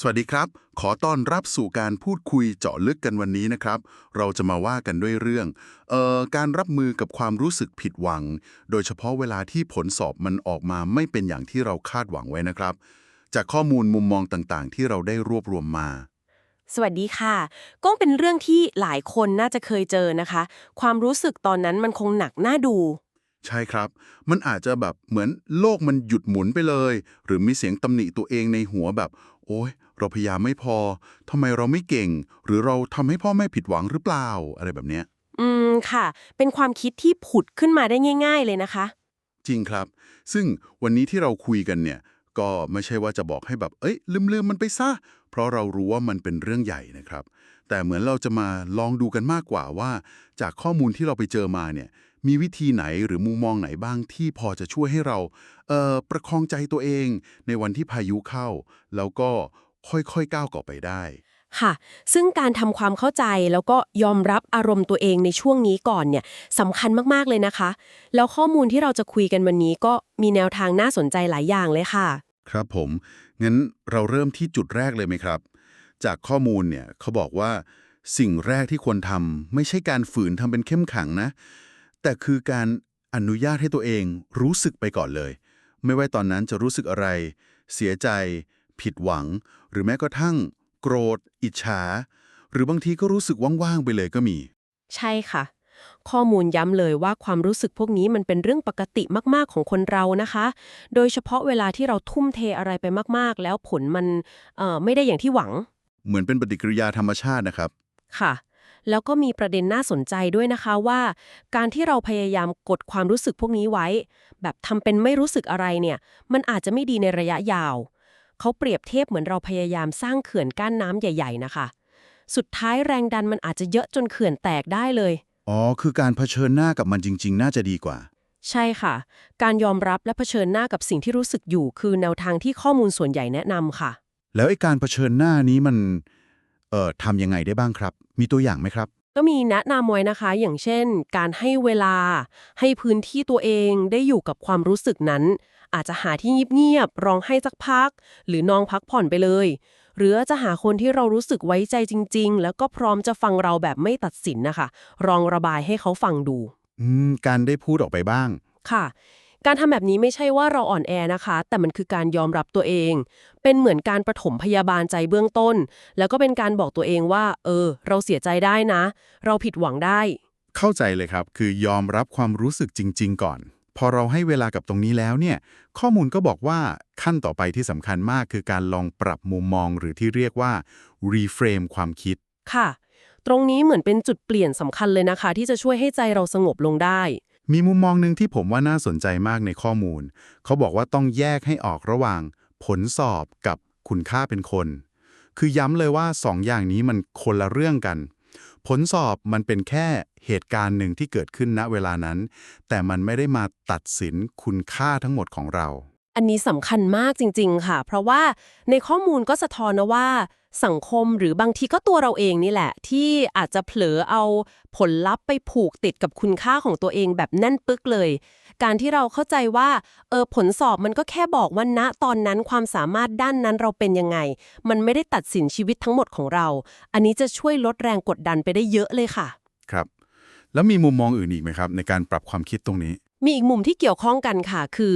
สวัสดีครับ ขอต้อนรับสู่การพูดคุยเจาะลึกกันวันนี้นะครับ เราจะมาว่ากันด้วยเรื่องเอ่อการรับมือกับความรู้สึกผิดหวัง โดยเฉพาะเวลาที่ผลสอบมันออกมาไม่เป็นอย่างที่เราคาดหวังไว้นะครับ จากข้อมูลมุมมองต่างๆ ที่เราได้รวบรวมมา สวัสดีค่ะ ก็เป็นเรื่องที่หลายคนน่าจะเคยเจอนะคะ ความรู้สึกตอนนั้นมันคงหนักหน่าดู ใช่ครับ มันอาจจะแบบเหมือนโลกมันหยุดหมุนไปเลย หรือมีเสียงตำหนิตัวเองในหัวแบบ โอ๊ย เราพยายามไม่พอทำไมเราไม่เก่ง หรือเราทำให้พ่อแม่ผิดหวังหรือเปล่า อะไรแบบเนี้ย อืมค่ะ เป็นความคิดที่ผุดขึ้นมาได้ง่าย ๆ เลยนะคะ จริงครับ ซึ่งวันนี้ที่เราคุยกันเนี่ย ก็ไม่ใช่ว่าจะบอกให้แบบ เอ้ย ลืมๆมันไปซะ เพราะเรารู้ว่ามันเป็นเรื่องใหญ่นะครับ แต่เหมือนเราจะมาลองดูกันมากกว่าว่า จากข้อมูลที่เราไปเจอมาเนี่ย มีวิธีไหนหรือมุมมองไหนบ้างที่พอจะช่วยให้เราเอ่อประคองใจตัวเองในวันที่พายุเข้า แล้วก็ค่อยๆก้าวต่อไปได้ ค่ะ ซึ่งการทำความเข้าใจแล้วก็ยอมรับอารมณ์ตัวเองในช่วงนี้ก่อนเนี่ยสำคัญมากๆเลยนะคะ แล้วข้อมูลที่เราจะคุยกันวันนี้ก็มีแนวทางน่าสนใจหลายอย่างเลยค่ะ ครับผม งั้นเราเริ่มที่จุดแรกเลยไหมครับ จากข้อมูลเนี่ยเขาบอกว่า สิ่งแรกที่ควรทำไม่ใช่การฝืนทำเป็นเข้มขังนะ แต่คือการอนุญาตให้ตัวเองรู้สึกไปก่อนเลย ไม่ว่าตอนนั้นจะรู้สึกอะไร เสียใจ ผิดหวัง หรือแม้กระทั่ง โกรธ อิจฉา หรือบางทีก็รู้สึกว่างๆไปเลยก็มี ใช่ค่ะ ข้อมูลย้ำเลยว่าความรู้สึกพวกนี้มันเป็นเรื่องปกติมากๆของคนเรานะคะ โดยเฉพาะเวลาที่เราทุ่มเทอะไรไปมากๆ แล้วผลมันเอ่อไม่ได้อย่างที่หวัง เหมือนเป็นปฏิกิริยาธรรมชาตินะครับ ค่ะ แล้วก็มีประเด็นน่าสนใจด้วยนะคะว่า การที่เราพยายามกดความรู้สึกพวกนี้ไว้ แบบทำเป็นไม่รู้สึกอะไรเนี่ย มันอาจจะไม่ดีในระยะยาว เขาเปรียบเทียบเหมือนเราพยายามสร้างเขื่อนกั้นน้ำใหญ่ ๆ นะคะ สุดท้ายแรงดันมันอาจจะเยอะจนเขื่อนแตกได้เลย อ๋อ คือการเผชิญหน้ากับมันจริง ๆ น่าจะดีกว่า ใช่ค่ะ การยอมรับและเผชิญหน้ากับสิ่งที่รู้สึกอยู่ คือแนวทางที่ข้อมูลส่วนใหญ่แนะนำค่ะ แล้วไอ้การเผชิญหน้านี้มัน เอ่อทำยังไงได้บ้างครับ มีตัวอย่างไหมครับ ก็มีแนะนำไว้นะคะ อย่างเช่น การให้เวลา ให้พื้นที่ตัวเองได้อยู่กับความรู้สึกนั้น อาจจะหาที่เงียบๆร้องให้สักพัก หรือนองพักผ่อนไปเลย หรือจะหาคนที่เรารู้สึกไว้ใจจริง ๆ แล้วก็พร้อมจะฟังเราแบบไม่ตัดสินนะคะลองระบายให้เขาฟังดู อืม การได้พูดออกไปบ้าง ค่ะ การทำแบบนี้ไม่ใช่ว่าเราอ่อนแอนะคะ แต่มันคือการยอมรับตัวเอง เป็นเหมือนการประถมพยาบาลใจเบื้องต้น แล้วก็เป็นการบอกตัวเองว่า เออ เราเสียใจได้นะ เราผิดหวังได้ เข้าใจเลยครับ คือยอมรับความรู้สึกจริง ๆ ก่อน พอเราให้เวลากับตรงนี้แล้วเนี่ย ข้อมูลก็บอกว่าขั้นต่อไปที่สำคัญมากคือการลองปรับมุมมองหรือที่เรียกว่า reframe ความคิด ค่ะ ตรงนี้เหมือนเป็นจุดเปลี่ยนสำคัญเลยนะคะ ที่จะช่วยให้ใจเราสงบลงได้ มีมุมมองหนึ่งที่ผมว่าน่าสนใจมากในข้อมูล เขาบอกว่าต้องแยกให้ออกระหว่าง ผลสอบกับคุณค่าเป็นคน คือย้ำเลยว่าสองอย่างนี้มันคนละเรื่องกัน ผลสอบมันเป็นแค่เหตุการณ์หนึ่งที่เกิดขึ้นณเวลานั้น แต่มันไม่ได้มาตัดสินคุณค่าทั้งหมดของเรา อันนี้สำคัญมากจริง ๆ ค่ะ เพราะว่าในข้อมูลก็สะท้อนนะว่าสังคมหรือบางทีก็ตัวเราเองนี่แหละ ที่อาจจะเผลอเอาผลลัพธ์ไปผูกติดกับคุณค่าของตัวเองแบบแน่นปึกเลย การที่เราเข้าใจว่าเออผลสอบมันก็แค่บอกว่าณตอนนั้นความสามารถด้านนั้นเราเป็นยังไง มันไม่ได้ตัดสินชีวิตทั้งหมดของเรา อันนี้จะช่วยลดแรงกดดันไปได้เยอะเลยค่ะ ครับ แล้วมีมุมมองอื่นอีกไหมครับ ในการปรับความคิดตรงนี้ มีอีกมุมที่เกี่ยวข้องกันค่ะ คือ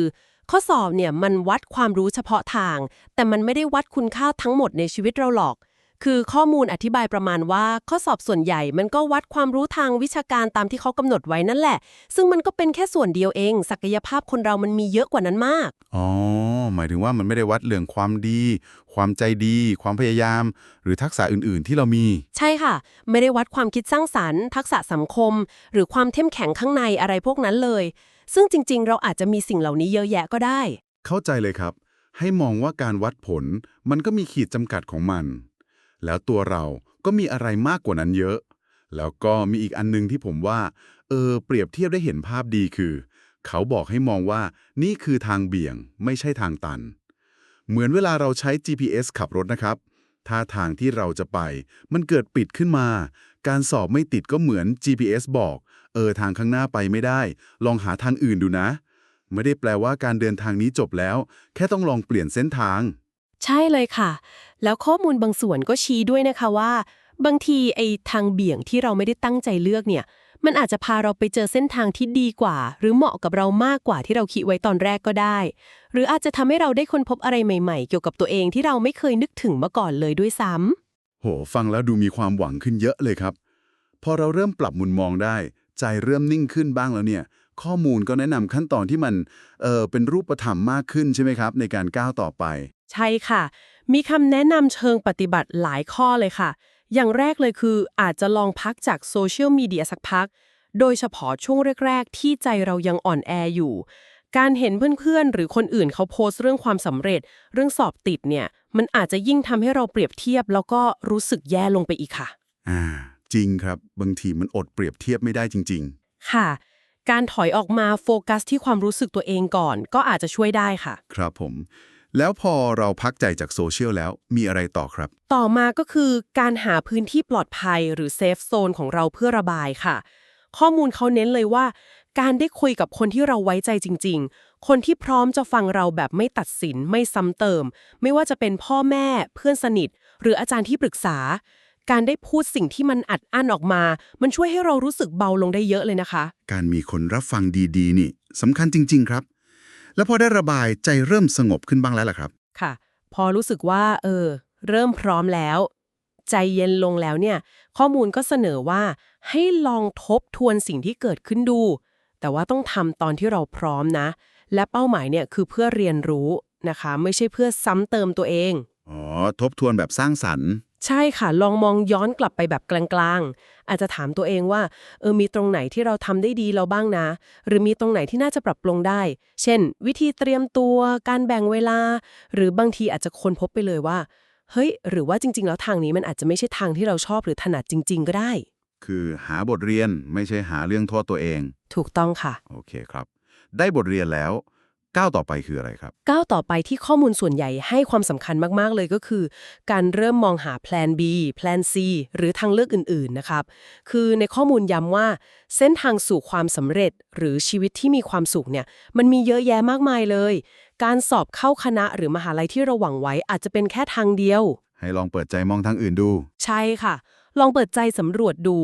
ข้อสอบเนี่ยมันวัดความรู้เฉพาะทาง แต่มันไม่ได้วัดคุณค่าทั้งหมดในชีวิตเราหรอก คือข้อมูลอธิบายประมาณว่า ข้อสอบส่วนใหญ่มันก็วัดความรู้ทางวิชาการตามที่เขากำหนดไว้นั่นแหละ ซึ่งมันก็เป็นแค่ส่วนเดียวเอง ศักยภาพคนเรามันมีเยอะกว่านั้นมาก อ๋อ หมายถึงว่ามันไม่ได้วัดเรื่องความดี ความใจดี ความพยายาม หรือทักษะอื่น ๆ ที่เรามี ใช่ค่ะ ไม่ได้วัดความคิดสร้างสรรค์ ทักษะสังคม หรือความเข้มแข็งข้างในอะไรพวกนั้นเลย ซึ่งจริง ๆ เราอาจจะมีสิ่งเหล่านี้เยอะแยะก็ได้ เข้าใจเลยครับ ให้มองว่าการวัดผลมันก็มีขีดจำกัดของมัน แล้วตัวเราก็มีอะไรมากกว่านั้นเยอะ แล้วก็มีอีกอันนึงที่ผมว่า เออ เปรียบเทียบได้เห็นภาพดีคือ เขาบอกให้มองว่านี่คือทางเบี่ยง ไม่ใช่ทางตัน เหมือนเวลาเราใช้ GPS ขับรถนะครับถ้าทางที่เราจะไป มันเกิดปิดขึ้นมา การสอบไม่ติดก็เหมือน GPS บอก เออทางข้างหน้าไปไม่ได้ ลองหาทางอื่นดูนะ ไม่ได้แปลว่าการเดินทางนี้จบแล้ว แค่ต้องลองเปลี่ยนเส้นทาง ใช่เลยค่ะ แล้วข้อมูลบางส่วนก็ชี้ด้วยนะคะว่า บางทีไอ้ทางเบี่ยงที่เราไม่ได้ตั้งใจเลือกเนี่ย มันอาจจะพาเราไปเจอเส้นทางที่ดีกว่า หรือเหมาะกับเรามากกว่าที่เราคิดไว้ตอนแรกก็ได้ หรืออาจจะทำให้เราได้ค้นพบอะไรใหม่ๆ เกี่ยวกับตัวเองที่เราไม่เคยนึกถึงมาก่อนเลยด้วยซ้ำโห ฟังแล้วดูมีความหวังขึ้นเยอะเลยครับ พอเราเริ่มปรับมุมมองได้ ใจเริ่มนิ่งขึ้นบ้างแล้วเนี่ย ข้อมูลก็แนะนำขั้นตอนที่มันเออเป็นรูปธรรมมากขึ้นใช่ไหมครับ ในการก้าวต่อไป ใช่ค่ะ มีคำแนะนำเชิงปฏิบัติหลายข้อเลยค่ะ อย่างแรกเลยคืออาจจะลองพักจากโซเชียลมีเดียสักพัก โดยเฉพาะช่วงแรก ๆ ที่ใจเรายังอ่อนแออยู่ การเห็นเพื่อนๆ หรือคนอื่นเขาโพสต์เรื่องความสำเร็จ เรื่องสอบติดเนี่ย มันอาจจะยิ่งทำให้เราเปรียบเทียบ แล้วก็รู้สึกแย่ลงไปอีกค่ะ อ่า จริงครับ บางทีมันอดเปรียบเทียบไม่ได้จริง ค่ะ การถอยออกมาโฟกัสที่ความรู้สึกตัวเองก่อน ก็อาจจะช่วยได้ค่ะ ๆ ครับผม แล้วพอเราพักใจจากโซเชียลแล้วมีอะไรต่อครับ ต่อมาก็คือการหาพื้นที่ปลอดภัยหรือเซฟโซนของเราเพื่อระบายค่ะ ข้อมูลเขาเน้นเลยว่า การได้คุยกับคนที่เราไว้ใจจริง ๆ คนที่พร้อมจะฟังเราแบบไม่ตัดสินไม่ซ้ำเติม ไม่ว่าจะเป็นพ่อแม่ เพื่อนสนิท หรืออาจารย์ที่ปรึกษา การได้พูดสิ่งที่มันอัดอั้นออกมา มันช่วยให้เรารู้สึกเบาลงได้เยอะเลยนะคะ การมีคนรับฟังดีๆ นี่สำคัญจริง ๆ ครับ แล้วพอได้ระบายใจเริ่มสงบขึ้นบ้างแล้วล่ะครับ ค่ะ พอรู้สึกว่า เออ เริ่มพร้อมแล้ว ใจเย็นลงแล้วเนี่ย ข้อมูลก็เสนอว่า ให้ลองทบทวนสิ่งที่เกิดขึ้นดู แต่ว่าต้องทำตอนที่เราพร้อมนะ และเป้าหมายเนี่ยคือเพื่อเรียนรู้นะคะ ไม่ใช่เพื่อซ้ำเติมตัวเอง อ๋อ ทบทวนแบบสร้างสรรค์ ใช่ค่ะ ลองมองย้อนกลับไปแบบกลางๆ อาจจะถามตัวเองว่า เออมีตรงไหนที่เราทำได้ดีเราบ้างนะ หรือมีตรงไหนที่น่าจะปรับปรุงได้ เช่น วิธีเตรียมตัวการแบ่งเวลา หรือบางทีอาจจะค้นพบไปเลยว่า เฮ้ย หรือว่าจริง ๆ แล้วทางนี้มันอาจจะไม่ใช่ทางที่เราชอบหรือถนัดจริง ๆ ก็ได้ คือหาบทเรียนไม่ใช่หาเรื่องโทษตัวเอง ถูกต้องค่ะ โอเคครับ ได้บทเรียนแล้ว ก้าวต่อไปคืออะไรครับก้าวต่อไปที่ข้อมูลส่วนใหญ่ให้ความสำคัญมาก ๆ เลยก็คือ การเริ่มมองหาแพลน B แพลน C หรือทางเลือกอื่น ๆ นะครับ คือในข้อมูลย้ำว่า เส้นทางสู่ความสำเร็จหรือชีวิตที่มีความสุขเนี่ย มันมีเยอะแยะมากมายเลย การสอบเข้าคณะหรือมหาลัยที่เราหวังไว้อาจจะเป็นแค่ทางเดียว ให้ลองเปิดใจมองทางอื่นดู ใช่ค่ะ ลองเปิดใจสำรวจดู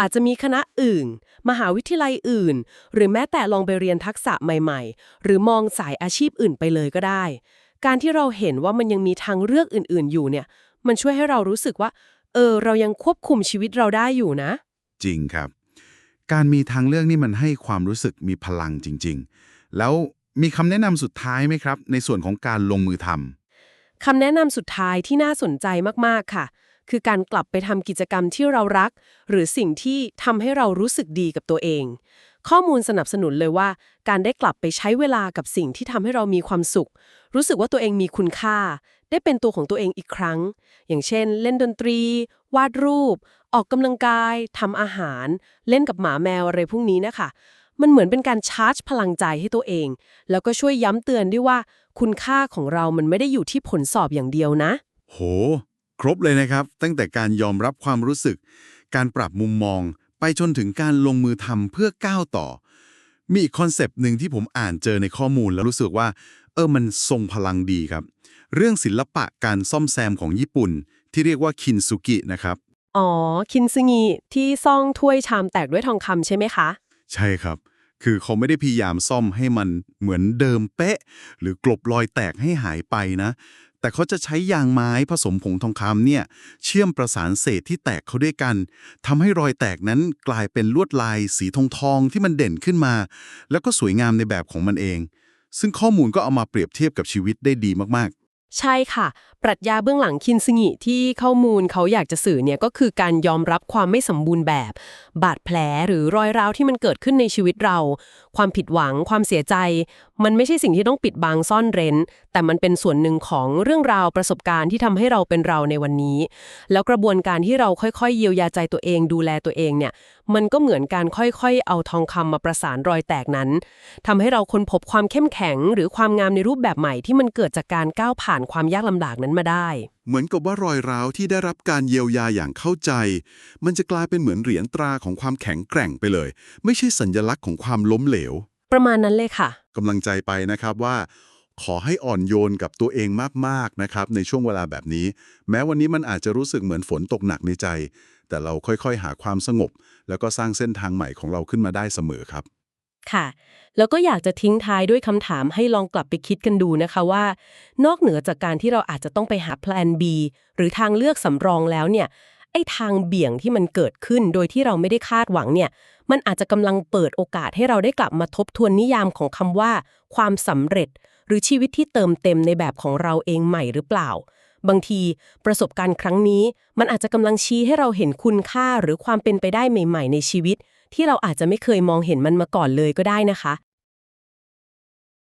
อาจจะมีคณะอื่น มหาวิทยาลัยอื่น หรือแม้แต่ลองไปเรียนทักษะใหม่ ๆ หรือมองสายอาชีพอื่นไปเลยก็ได้ การที่เราเห็นว่ามันยังมีทางเลือกอื่น ๆ อยู่เนี่ย มันช่วยให้เรารู้สึกว่า เออ เรายังควบคุมชีวิตเราได้อยู่นะ จริงครับ การมีทางเลือกนี่มันให้ความรู้สึกมีพลังจริง ๆ แล้วมีคำแนะนำสุดท้ายไหมครับ ในส่วนของการลงมือทำคำแนะนำสุดท้ายที่น่าสนใจมากๆค่ะ คือการกลับไปทำกิจกรรมที่เรารัก หรือสิ่งที่ทำให้เรารู้สึกดีกับตัวเอง ข้อมูลสนับสนุนเลยว่า การได้กลับไปใช้เวลากับสิ่งที่ทำให้เรามีความสุข รู้สึกว่าตัวเองมีคุณค่า ได้เป็นตัวของตัวเองอีกครั้ง อย่างเช่น เล่นดนตรี วาดรูป ออกกำลังกายทำอาหาร เล่นกับหมาแมวอะไรพวกนี้นะคะมันเหมือนเป็นการชาร์จพลังใจให้ตัวเอง แล้วก็ช่วยย้ำเตือนด้วยว่า คุณค่าของเรามันไม่ได้อยู่ที่ผลสอบอย่างเดียวนะ โห ครบเลยนะครับ ตั้งแต่การยอมรับความรู้สึก การปรับมุมมอง ไปจนถึงการลงมือทำเพื่อก้าวต่อ มีอีกคอนเซปต์หนึ่งที่ผมอ่านเจอในข้อมูลแล้วรู้สึกว่า เออมันทรงพลังดีครับ เรื่องศิลปะการซ่อมแซมของญี่ปุ่น ที่เรียกว่าคินซุกินะครับอ๋อ คินซึงิที่ซ่องถ้วยชามแตกด้วยทองคำใช่ไหมคะ ใช่ครับ คือเขาไม่ได้พยายามซ่อมให้มันเหมือนเดิมเป๊ะ หรือกลบรอยแตกให้หายไปนะ แต่เขาจะใช้ยางไม้ผสมผงทองคำเนี่ยเชื่อมประสานเศษที่แตกเข้าด้วยกันทำให้รอยแตกนั้นกลายเป็นลวดลายสีทองทองที่มันเด่นขึ้นมา แล้วก็สวยงามในแบบของมันเอง ซึ่งข้อมูลก็เอามาเปรียบเทียบกับชีวิตได้ดีมากๆ ใช่ค่ะ ปรัชญาเบื้องหลังคินซึงิที่ข้อมูลเขาอยากจะสื่อเนี่ยก็คือการยอมรับความไม่สมบูรณ์แบบ บาดแผลหรือรอยร้าวที่มันเกิดขึ้นในชีวิตเรา ความผิดหวัง ความเสียใจ มันไม่ใช่สิ่งที่ต้องปิดบังซ่อนเร้น แต่มันเป็นส่วนหนึ่งของเรื่องราวประสบการณ์ที่ทำให้เราเป็นเราในวันนี้ แล้วกระบวนการที่เราค่อยๆ เยียวยาใจตัวเอง ดูแลตัวเองเนี่ยมันก็เหมือนการค่อยๆ เอาทองคำมาประสานรอยแตกนั้นทำให้เราค้นพบความเข้มแข็ง หรือความงามในรูปแบบใหม่ที่มันเกิดจากการก้าวผ่านความยากลำบากนั้นมาได้ เหมือนกับว่ารอยร้าวที่ได้รับการเยียวยาอย่างเข้าใจ มันจะกลายเป็นเหมือนเหรียญตราของความแข็งแกร่งไปเลย ไม่ใช่สัญลักษณ์ของความล้มเหลว ประมาณนั้นเลยค่ะ กำลังใจไปนะครับว่า ขอให้อ่อนโยนกับตัวเองมากๆนะครับ ในช่วงเวลาแบบนี้ แม้วันนี้มันอาจจะรู้สึกเหมือนฝนตกหนักในใจ แต่เราค่อยๆ หาความสงบ แล้วก็สร้างเส้นทางใหม่ของเราขึ้นมาได้เสมอครับ ค่ะ แล้วก็อยากจะทิ้งท้ายด้วยคำถามให้ลองกลับไปคิดกันดูนะคะว่า นอกเหนือจากการที่เราอาจจะต้องไปหาแพลน B หรือทางเลือกสำรองแล้วเนี่ยไอ้ทางเบี่ยงที่มันเกิดขึ้นโดยที่เราไม่ได้คาดหวังเนี่ย มันอาจจะกำลังเปิดโอกาสให้เราได้กลับมาทบทวนนิยามของคำว่า ความสำเร็จ หรือชีวิตที่เติมเต็มในแบบของเราเองใหม่หรือเปล่า บางทีประสบการณ์ครั้งนี้ มันอาจจะกำลังชี้ให้เราเห็นคุณค่าหรือความเป็นไปได้ใหม่ ๆ ในชีวิต ที่เราอาจจะไม่เคยมองเห็นมันมาก่อนเลยก็ได้นะคะ